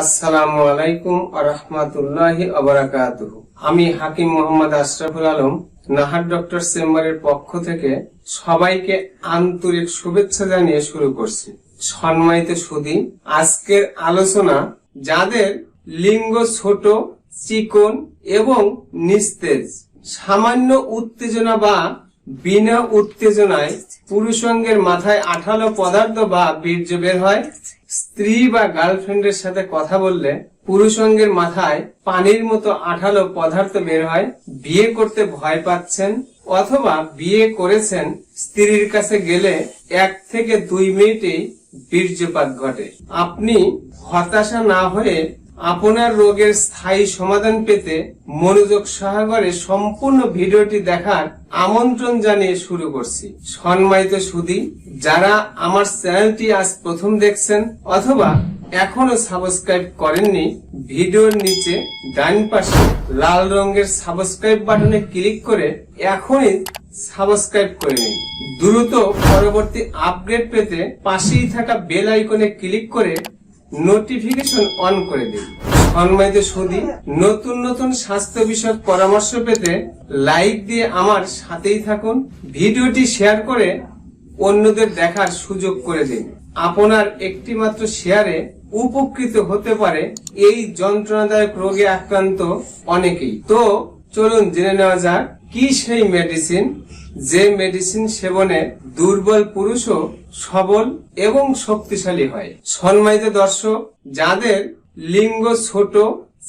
আসসালামু আলাইকুম আরহামাতুল্লাহি আবরাকাতুহ আমি হাকিম মোহাম্মদ আশরাফুল আলম, নাহার ডক্টর চেম্বারের পক্ষ থেকে সবাইকে আন্তরিক শুভেচ্ছা জানিয়ে শুরু করছি। সম্মানিত সুদী, আজকের আলোচনা যাদের লিঙ্গ ছোট, চিকন এবং নিস্তেজ, সামান্য উত্তেজনা বা বিনা উত্তেজনায় পুরুষ পুরুষঙ্গের মাথায় আঠালো পদার্থ বা বীর্য বের হয়। স্ত্রী বা গার্লফ্রেন্ডের সাথে কথা বললে পুরুষ পুরুষঙ্গের মাথায় পানির মতো আঠালো পদার্থ বের হয়। বিয়ে করতে ভয় পাচ্ছেন অথবা বিয়ে করেছেন, স্ত্রীর কাছে গেলে এক থেকে দুই মিনিটেই বীর্যপাত ঘটে। আপনি হতাশা না হয়ে আপনার রোগের স্থায়ী সমাধান পেতে মনোযোগ সহকারে সম্পূর্ণ ভিডিওটি দেখার আমন্ত্রণ জানিয়ে শুরু করছি। সম্মানিত সুদী যারা আমার চ্যানেলটি আজ প্রথম দেখছেন অথবা এখনও সাবস্ক্রাইব করেননি, ভিডিওর নিচে ডান পাশে লাল রঙের সাবস্ক্রাইব বাটনে ক্লিক করে এখনই সাবস্ক্রাইব করে নিন। দ্রুত পরবর্তী আপডেট পেতে পাশেই থাকা বেল আইকনে ক্লিক করে নোটিফিকেশন অন করে দিন। সম্মানিত সুদী, নতুন নতুন স্বাস্থ্য বিষয়ক পরামর্শ পেতে লাইক দিয়ে আমার সাথেই থাকুন। ভিডিওটি শেয়ার করে অন্যদের দেখার সুযোগ করে দিন। আপনার একটি মাত্র শেয়ারে উপকৃত হতে পারে এই যন্ত্রণাদায়ক রোগে আক্রান্ত অনেকেই। তো চলুন জেনে নেওয়া যাক কি সেই মেডিসিন যে মেডিসিন সেবনে দুর্বল পুরুষও সবল এবং শক্তিশালী হয়। সম্মানিত দর্শক, যাদের লিঙ্গ ছোট,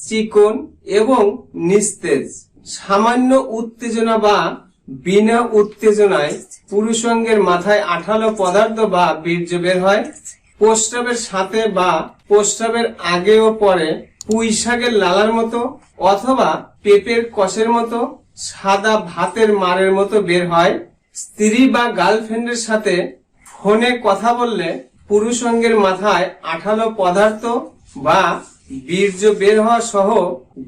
চিকন এবং নিস্তেজ, সামান্য উত্তেজনা বা বিনা উত্তেজনায় পুরুষঙ্গের মাথায় আঠালো পদার্থ বা বীর্য বের হয়। প্রস্রাবের সাথে বা প্রস্রাবের আগে ও পরে পুঁই শাকের লালার মতো অথবা পেঁপের কষের মতো সাদা ভাতের মারের মতো বের হয়। স্ত্রী বা গার্লফ্রেন্ডের সাথে ফোনে কথা বললে পুরুষঙ্গের মাথায় আঠালো পদার্থ বা বীর্য বের হওয়া সহ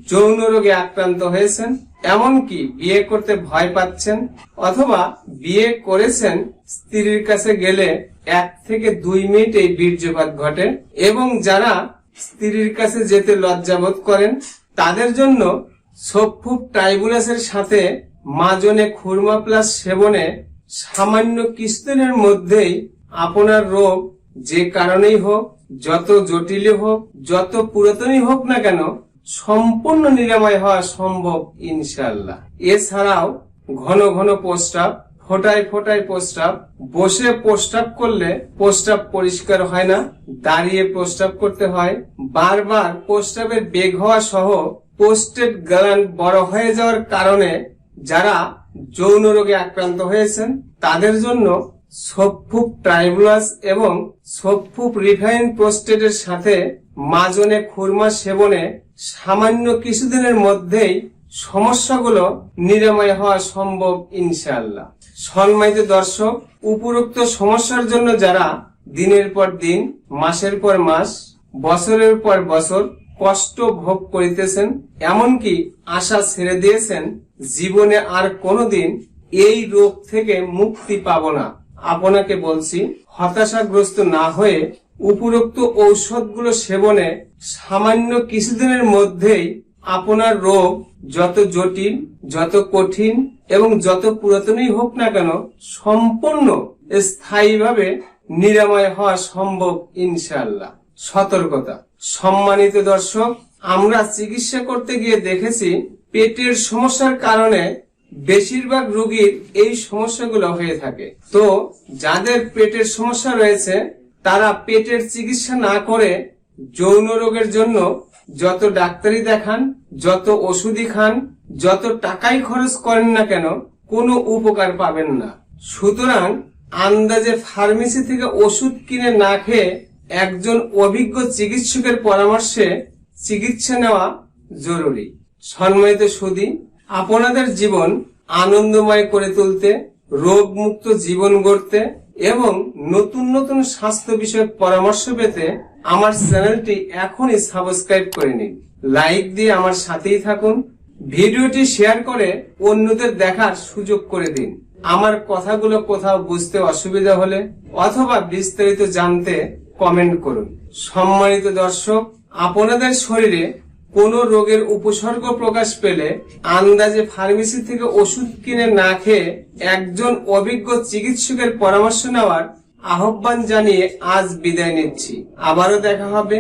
যৌন রোগে আক্রান্ত হয়েছেন। এমনকি বিয়ে করতে ভয় পাচ্ছেন অথবা বিয়ে করেছেন স্ত্রীর কাছে গেলে এক থেকে দুই মিনিটেই বীর্যপাত ঘটে এবং যারা স্ত্রীর কাছে যেতে লজ্জাবোধ করেন, তাদের জন্য সফুক টাইবুলাসের সাথে মাজনে খুরমা প্লাস সেবনে সামান্য কিছুদিনের মধ্যেই আপনার রোগ যে কারণেই হোক, যত জটিল হোক, যত পুরাতনই হোক না কেন, সম্পূর্ণ নিরাময় হওয়া সম্ভব ইনশাল্লাহ এছাড়াও ঘন ঘন প্রস্রাব, ফোটায় ফোটায় প্রস্রাব, বসে প্রস্রাব করলে প্রস্রাব পরিষ্কার হয় না, দাঁড়িয়ে প্রস্রাব করতে হয়, বারবার প্রস্রাবের বেগ হওয়া সহ পোস্টেড গ্ল্যান্ড বড় হয়ে যাওয়ার কারণে যারা যৌন রোগে আক্রান্ত হয়েছেন, তাদের জন্য সফুপ ট্রাইবুলাস এবং সফুপ রিফাইন প্রোস্টেটের সাথে মাজনে খুরমা সেবনে সামান্য কিছুদিনের মধ্যেই সমস্যাগুলো নিরাময় হওয়া সম্ভব ইনশাআল্লাহ। সম্মানিত দর্শক, উপরোক্ত সমস্যার জন্য যারা দিনের পর দিন, মাসের পর মাস, বছরের পর বছর কষ্ট ভোগ করিতেছেন, এমনকি আশা ছেড়ে দিয়েছেন, জীবনে আর কোনোদিন এই রোগ থেকে মুক্তি পাব না। আপনাকে বলছি, হতাশাগ্রস্ত না হয়ে উপরোক্ত ঔষধগুলো সেবনে সামান্য কিছুদিনের মধ্যেই আপনার রোগ যত জটিল, যত কঠিন এবং যত পুরাতনই হোক না কেন সম্পূর্ণ স্থায়ীভাবে নিরাময় হওয়া সম্ভব ইনশাল্লাহ সতর্কতা। সম্মানিত দর্শক, আমরা চিকিৎসা করতে গিয়ে দেখেছি পেটের সমস্যার কারণে বেশিরভাগ রোগীর এই সমস্যাগুলো হয়ে থাকে। তো যাদের পেটের সমস্যা রয়েছে, তারা পেটের চিকিৎসা না করে যৌন রোগের জন্য যত ডাক্তারি দেখান, যত ওষুধই খান, যত টাকাই খরচ করেন না কেন, কোনো উপকার পাবেন না। সুতরাং আন্দাজে ফার্মেসি থেকে ওষুধ কিনে না খেয়ে একজন অভিজ্ঞ চিকিৎসকের পরামর্শে চিকিৎসা নেওয়া জরুরি। সম্মানিত সুদী আপনাদের জীবন আনন্দময় করে তুলতে, রোগমুক্ত জীবন গড়তে এবং নতুন নতুন স্বাস্থ্য বিষয়ক পরামর্শ পেতে আমার চ্যানেলটি এখনই সাবস্ক্রাইব করে নিন। লাইক দিয়ে আমার সাথেই থাকুন। ভিডিওটি শেয়ার করে অন্যদের দেখার সুযোগ করে দিন। আমার কথাগুলো কোথাও বুঝতে অসুবিধা হলে অথবা বিস্তারিত জানতে কমেন্ট করুন। সম্মানিত দর্শক, আপনাদের শরীরে কোনো রোগের উপসর্গ প্রকাশ পেলে আন্দাজে ফার্মেসি থেকে ওষুধ কিনে না খেয়ে একজন অভিজ্ঞ চিকিৎসকের পরামর্শ নেওয়ার আহ্বান জানিয়ে আজ বিদায় নিচ্ছি। আবারও দেখা হবে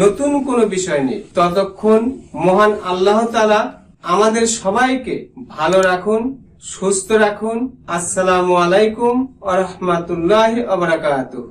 নতুন কোনো বিষয় নিয়ে। ততক্ষণ মহান আল্লাহ তালা আমাদের সবাইকে ভালো রাখুন, সুস্থ রাখুন। আসসালামু আলাইকুম আ রহমতুল্লাহ আবরাকাতুহ